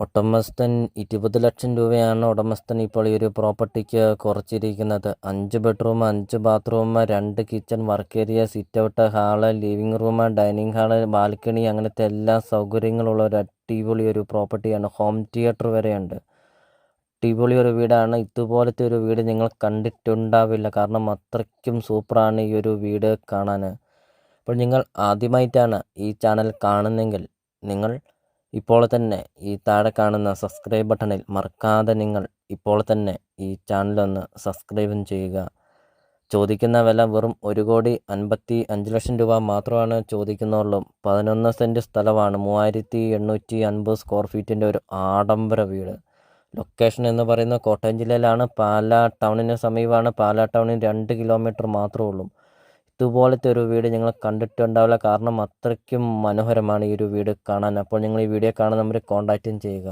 ഉടമസ്ഥൻ ഇരുപത് ലക്ഷം രൂപയാണ് ഉടമസ്ഥൻ ഇപ്പോൾ ഈ ഒരു പ്രോപ്പർട്ടിക്ക് കുറച്ചിരിക്കുന്നത്. അഞ്ച് ബെഡ്റൂം അഞ്ച് ബാത്റൂം രണ്ട് kitchen work area sit out hall living room dining hall balcony അങ്ങനത്തെ എല്ലാ സൗകര്യങ്ങളുള്ള ഒരു അടിപൊളി ഒരു പ്രോപ്പർട്ടിയാണ്. ഹോം തിയേറ്റർ വരെയുണ്ട്. അടിപൊളി ഒരു വീടാണ്. ഇതുപോലത്തെ ഒരു വീട് നിങ്ങൾ കണ്ടിട്ടുണ്ടാവില്ല. കാരണം അത്രയ്ക്കും സൂപ്പറാണ് ഈ ഒരു വീട് കാണാൻ. അപ്പോൾ നിങ്ങൾ ആദ്യമായിട്ടാണ് ഈ ചാനൽ കാണുന്നെങ്കിൽ നിങ്ങൾ ഇപ്പോൾ തന്നെ ഈ താഴെ കാണുന്ന സബ്സ്ക്രൈബ് ബട്ടണിൽ മറക്കാതെ നിങ്ങൾ ഇപ്പോൾ തന്നെ ഈ ചാനലൊന്ന് സബ്സ്ക്രൈബും ചെയ്യുക. ചോദിക്കുന്ന വില വെറും ഒരു കോടി അൻപത്തി അഞ്ച് ലക്ഷം രൂപ മാത്രമാണ് ചോദിക്കുന്നുള്ളൂ. പതിനൊന്ന് സെന്റ് സ്ഥലമാണ് മൂവായിരത്തി എണ്ണൂറ്റി അൻപത് സ്ക്വയർ ഫീറ്റിന്റെ ഒരു ആഡംബര വീട്. ലൊക്കേഷൻ എന്ന് പറയുന്നത് കോട്ടയം ജില്ലയിലാണ് പാലാ ടൗണിന് സമീപമാണ്. പാലാ ടൗണിന് രണ്ട് കിലോമീറ്റർ മാത്രമേ ഉള്ളൂ. ഇതുപോലത്തെ ഒരു വീട് ഞങ്ങൾ കണ്ടിട്ടുണ്ടാവില്ല. കാരണം അത്രയ്ക്കും മനോഹരമാണ് ഈ ഒരു വീട് കാണാൻ. അപ്പോൾ നിങ്ങൾ ഈ വീഡിയോ നമ്മൾ കോൺടാക്റ്റും ചെയ്യുക.